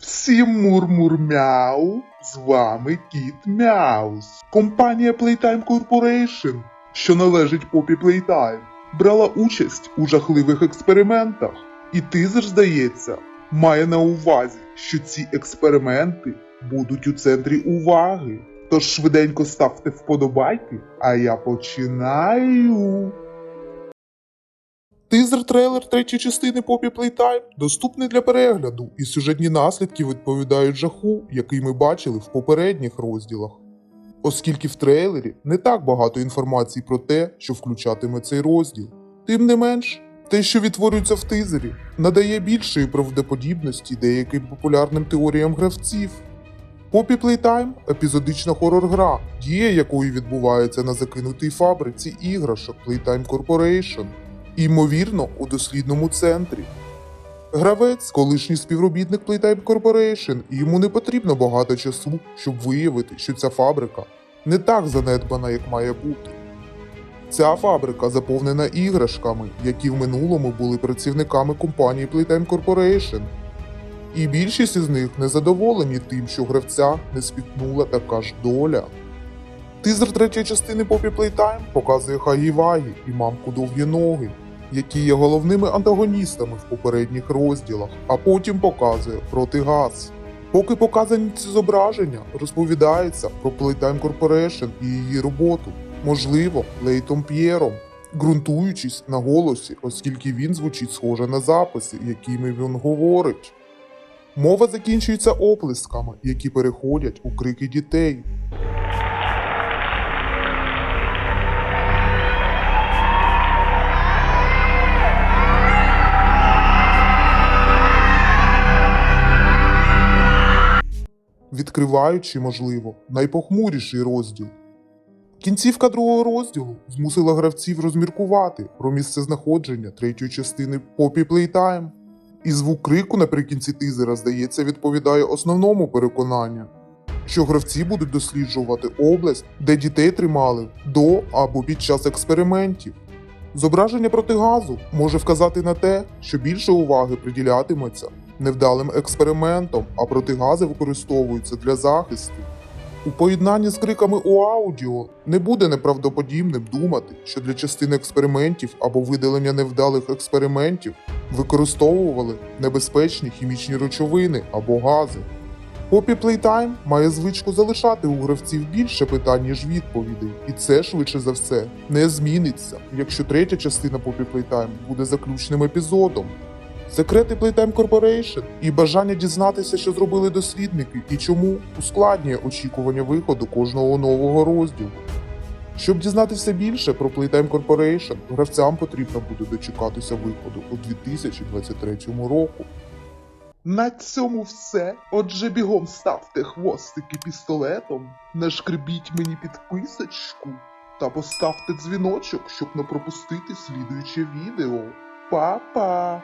Всім мур-мур-мяу, з вами Кіт Мяус. Компанія Playtime Corporation, що належить Попі Playtime, брала участь у жахливих експериментах. І тизер, здається, має на увазі, що ці експерименти будуть у центрі уваги. Тож швиденько ставте вподобайки, а я починаю. Тизер трейлер третьої частини Попі Playtime доступний для перегляду, і сюжетні наслідки відповідають жаху, який ми бачили в попередніх розділах. Оскільки в трейлері не так багато інформації про те, що включатиме цей розділ. Тим не менш, те, що відтворюється в тизері, надає більшої правдоподібності деяким популярним теоріям гравців. Попі Playtime – епізодична хорор-гра, дія якої відбувається на закинутій фабриці іграшок Playtime Corporation, ймовірно, у дослідному центрі. Гравець, колишній співробітник Playtime Corporation, і йому не потрібно багато часу, щоб виявити, що ця фабрика не так занедбана, як має бути. Ця фабрика заповнена іграшками, які в минулому були працівниками компанії Playtime Corporation. І більшість із них незадоволені тим, що гравця не спіткнула така ж доля. Тизер третьої частини Попі Playtime показує Хагі і мамку Довгі Ноги, які є головними антагоністами в попередніх розділах, а потім показує Протигаз. Поки показані ці зображення, розповідається про Playtime Corporation і її роботу, можливо, Лейтом П'єром, ґрунтуючись на голосі, оскільки він звучить схоже на записи, якими він говорить. Мова закінчується оплесками, які переходять у крики дітей. Відкриваючи, можливо, найпохмуріший розділ. Кінцівка другого розділу змусила гравців розміркувати про місце знаходження третьої частини Poppy Playtime. І звук крику наприкінці тизера, здається, відповідає основному переконанню, що гравці будуть досліджувати область, де дітей тримали до або під час експериментів. Зображення протигазу може вказати на те, що більше уваги приділятиметься невдалим експериментом, а протигази використовуються для захисту. У поєднанні з криками у аудіо не буде неправдоподібним думати, що для частини експериментів або видалення невдалих експериментів використовували небезпечні хімічні речовини або гази. Попі Playtime має звичку залишати у гравців більше питань, ніж відповідей, і це швидше за все не зміниться, якщо третя частина Попі Playtime буде заключним епізодом. Секрети Playtime Corporation і бажання дізнатися, що зробили дослідники і чому ускладнює очікування виходу кожного нового розділу. Щоб дізнатися більше про Playtime Corporation, гравцям потрібно буде дочекатися виходу у 2023 року. На цьому все. Отже, бігом ставте хвостики пістолетом, нашкребіть мені підписочку та поставте дзвіночок, щоб не пропустити слідуюче відео. Па-па!